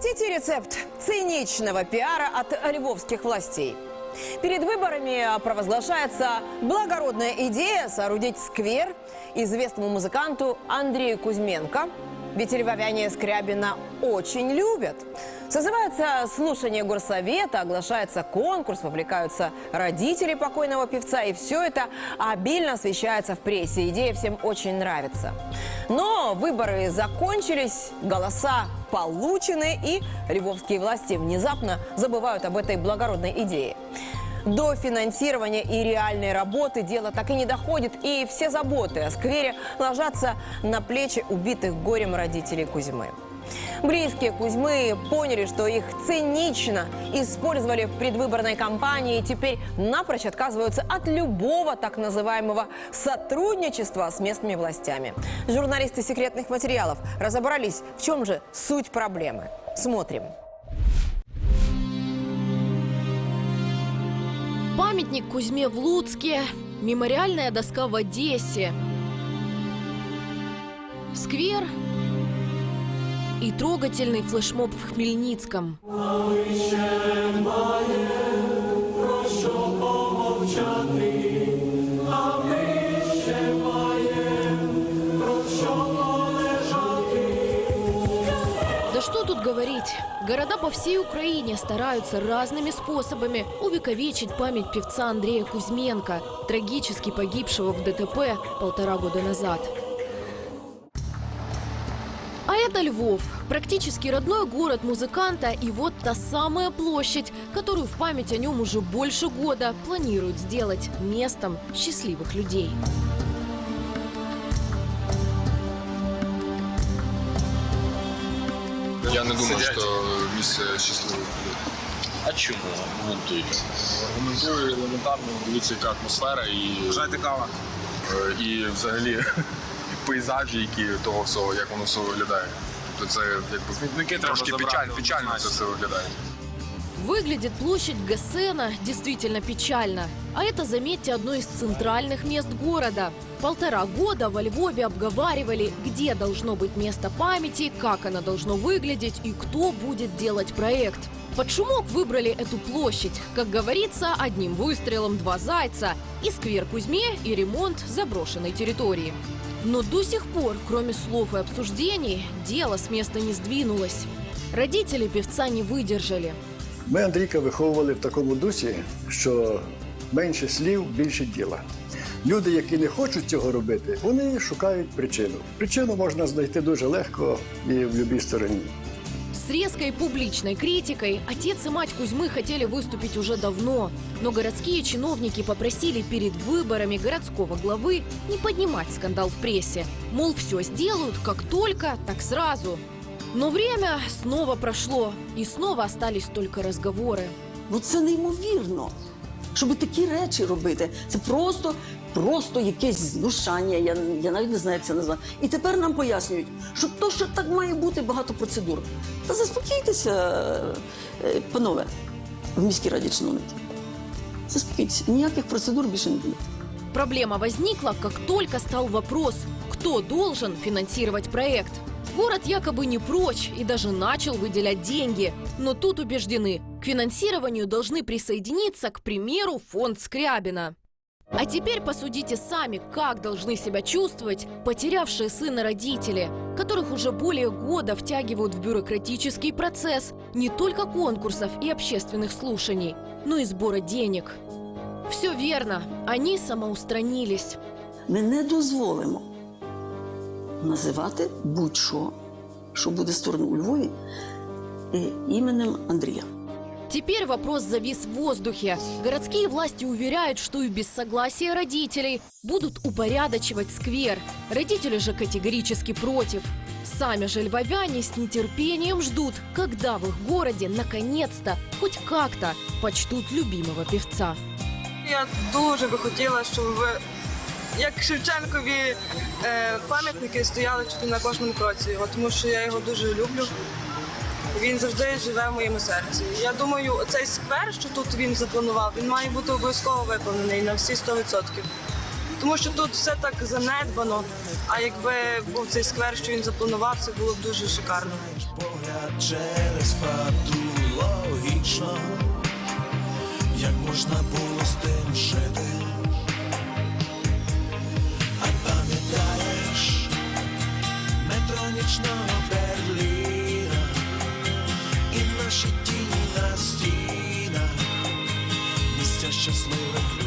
Хотите рецепт циничного пиара от львовских властей? Перед выборами провозглашается благородная идея соорудить сквер известному музыканту Андрею Кузьменко. Ведь львовяне Скрябина очень любят. Созывается слушание горсовета, оглашается конкурс, вовлекаются родители покойного певца. И все это обильно освещается в прессе. Идея всем очень нравится. Но выборы закончились, голоса получены, и львовские власти внезапно забывают об этой благородной идее. До финансирования и реальной работы дело так и не доходит, и все заботы о сквере ложатся на плечи убитых горем родителей Кузьмы. Близкие Кузьмы поняли, что их цинично использовали в предвыборной кампании и теперь напрочь отказываются от любого так называемого сотрудничества с местными властями. Журналисты секретных материалов разобрались, в чем же суть проблемы. Смотрим. Памятник Кузьме в Луцке, мемориальная доска в Одессе, сквер и трогательный флешмоб в Хмельницком. Да что тут говорить? Города по всей Украине стараются разными способами увековечить память певца Андрея Кузьменко, трагически погибшего в ДТП полтора года назад. А это Львов, практически родной город музыканта, и вот та самая площадь, которую в память о нем уже больше года планируют сделать местом счастливых людей. Я не думаю, Сидять. що місце щасливих людей. А чому аргументуєте? Аргументую елементарно, дивіться, яка атмосфера і, Бажаєте кава? е, і взагалі пейзажі, які того всього, як воно все виглядає. То це якби Смітники трошки треба печаль, забрати, печально це однозначно. все виглядає. Выглядит площадь Гессена действительно печально. А это, заметьте, одно из центральных мест города. Полтора года во Львове обговаривали, где должно быть место памяти, как оно должно выглядеть и кто будет делать проект. Под шумок выбрали эту площадь. Как говорится, одним выстрелом два зайца. И сквер Кузьме, и ремонт заброшенной территории. Но до сих пор, кроме слов и обсуждений, дело с места не сдвинулось. Родители певца не выдержали. Ми Андрійка виховували в такому дусі, що менше слів, більше діла. Люди, які не хочуть цього робити, вони шукають причину. Причину можна знайти дуже легко і в будь-якій стороні. С резкой публичной критикой отец и мать Кузьмы хотели выступить уже давно, но городские чиновники попросили перед выборами городского главы не поднимать скандал в прессе. Мол, все сделают как только, так сразу. Но время снова прошло, и снова остались только разговоры. Ну це неймовірно. Щоб такі речі робити, це просто, просто якесь знущання. Я, я навіть не знаю, як це назвати. І тепер нам пояснюють, що то, що так має бути багато процедур. Та заспокійтеся, е, панове, в міській раді чиновники. Заспокійтеся, ніяких процедур більше не буде. Проблема возникла, как только стал вопрос, кто должен финансировать проект. Город якобы не прочь и даже начал выделять деньги. Но тут убеждены, к финансированию должны присоединиться, к примеру, фонд Скрябина. А теперь посудите сами, как должны себя чувствовать потерявшие сына родители, которых уже более года втягивают в бюрократический процесс не только конкурсов и общественных слушаний, но и сбора денег. Все верно, они самоустранились. Ми не дозволимо називати будь-що, що буде створено у Львові, е, іменем Андрія. Теперь вопрос завис в воздухе. Городские власти уверяют, что и без согласия родителей будут упорядочивать сквер. Родители же категорически против. Сами же львовяне с нетерпением ждут, когда в их городе наконец-то, хоть как-то, почтут любимого певца. Я дуже би хотіла, щоб ви, як Шевченкові е, пам'ятники стояли чути на кожному кроці його, тому що я його дуже люблю. Він завжди живе в моєму серці. Я думаю, цей сквер, що тут він запланував, він має бути обов'язково виконаний на всі 100%. Тому що тут все так занедбано. А якби був цей сквер, що він запланував, це було б дуже шикарно. погляд через фату логічно, як можна було з тим жити. і наші тіні на стінах, місця щасливих людей.